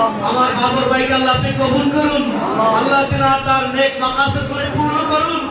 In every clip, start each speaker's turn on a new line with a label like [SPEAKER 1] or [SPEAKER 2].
[SPEAKER 1] আমার বাবর ভাইকে আল্লাহ আপনি কবুল করুন। আল্লাহ। তিনি তার নেক মাকাসদ করে পূর্ণ করুন।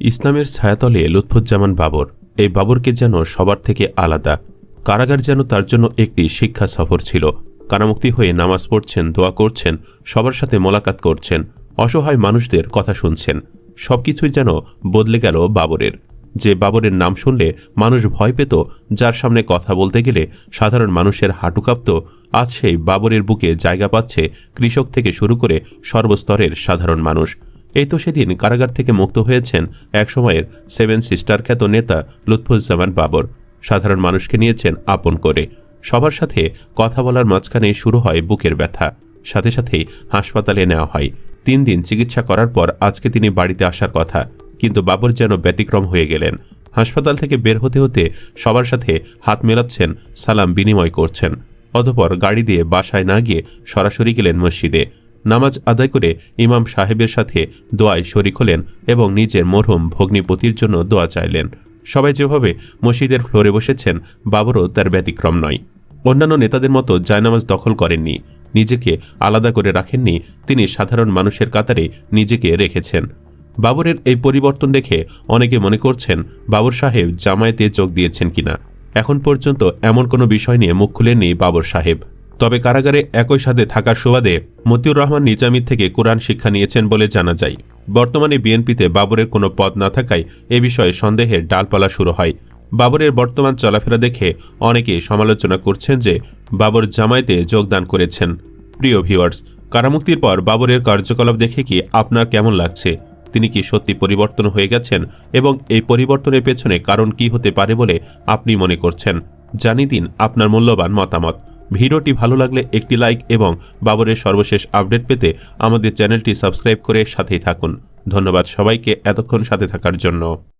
[SPEAKER 2] ইসলামের ছায়াতলে লুৎফুজ্জামান বাবর এই বাবরকে যেন সবার থেকে আলাদা। কারাগার যেন তার জন্য একটি শিক্ষা সফর ছিল। কারামুক্তি হয়ে নামাজ পড়ছেন দোয়া করছেন সবার সাথে মোলাকাত করছেন অসহায় মানুষদের কথা শুনছেন। সবকিছুই যেন বদলে গেল বাবরের। যে বাবরের নাম শুনলে মানুষ ভয় পেত, যার সামনে কথা বলতে গেলে সাধারণ মানুষের হাঁটু কাঁপত, আজ সেই বাবরের বুকে জায়গা পাচ্ছে কৃষক থেকে শুরু করে সর্বস্তরের সাধারণ মানুষ। এই তো সেদিন কারাগার থেকে মুক্ত হয়েছেন একসময়ের সেভেন সিস্টার খ্যাত নেতা লুৎফুজ্জামান বাবর। সাধারণ মানুষকে নিয়েছেন আপন করে। সবার সাথে কথা বলার মাঝখানে শুরু হয় বুকের ব্যথা। সাথে সাথেই হাসপাতালে নেওয়া হয়। তিন দিন চিকিৎসা করার পর আজকে তিনি বাড়িতে আসার কথা। কিন্তু বাবর যেন ব্যতিক্রম হয়ে গেলেন। হাসপাতাল থেকে বের হতে হতে সবার সাথে হাত মেলাচ্ছেন, সালাম বিনিময় করছেন। অতপর গাড়ি দিয়ে বাসায় না গিয়ে সরাসরি গেলেন মসজিদে। নামাজ আদায় করে ইমাম সাহেবের সাথে দোয়ায় শরিক হলেন এবং নিজের মরহুম ভগ্নিপতির জন্য দোয়া চাইলেন। সবাই যেভাবে মসজিদের ফ্লোরে বসেছেন, বাবরও তার ব্যতিক্রম নয়। অন্যান্য নেতাদের মতো জায়নামাজ দখল করেননি, নিজেকে আলাদা করে রাখেননি, তিনি সাধারণ মানুষের কাতারে নিজেকে রেখেছেন। বাবরের এই পরিবর্তন দেখে অনেকে মনে করছেন বাবর সাহেব জামায়াতে যোগ দিয়েছেন কিনা। এখন পর্যন্ত এমন কোনো বিষয় নিয়ে মুখ খুলেননি বাবর সাহেব। তবে কারাগারে একই সাথে থাকার সুবাদে মতিউর রহমান নিজামির থেকে কোরআন শিক্ষা নিয়েছেন বলে জানা যায়। বর্তমানে বিএনপিতে বাবরের কোনো পদ না থাকায় এ বিষয়ে সন্দেহের ডালপালা শুরু হয়। বাবরের বর্তমান চলাফেরা দেখে অনেকে সমালোচনা করছেন যে বাবর জামায়াতে যোগদান করেছেন। প্রিয় ভিউয়ার্স, কারামুক্তির পর বাবরের কার্যকলাপ দেখে কি আপনার কেমন লাগছে? তিনি কি সত্যি পরিবর্তন হয়ে গেছেন এবং এই পরিবর্তনের পেছনে কারণ কি হতে পারে বলে আপনি মনে করছেন? জানিয়ে দিন আপনার মূল্যবান মতামত। ভিডিওটি ভালো লাগলে একটি লাইক এবং বাবরের সর্বশেষ আপডেট পেতে আমাদের চ্যানেলটি সাবস্ক্রাইব করে সাথেই থাকুন। ধন্যবাদ সবাইকে এতক্ষণ সাথে থাকার জন্য।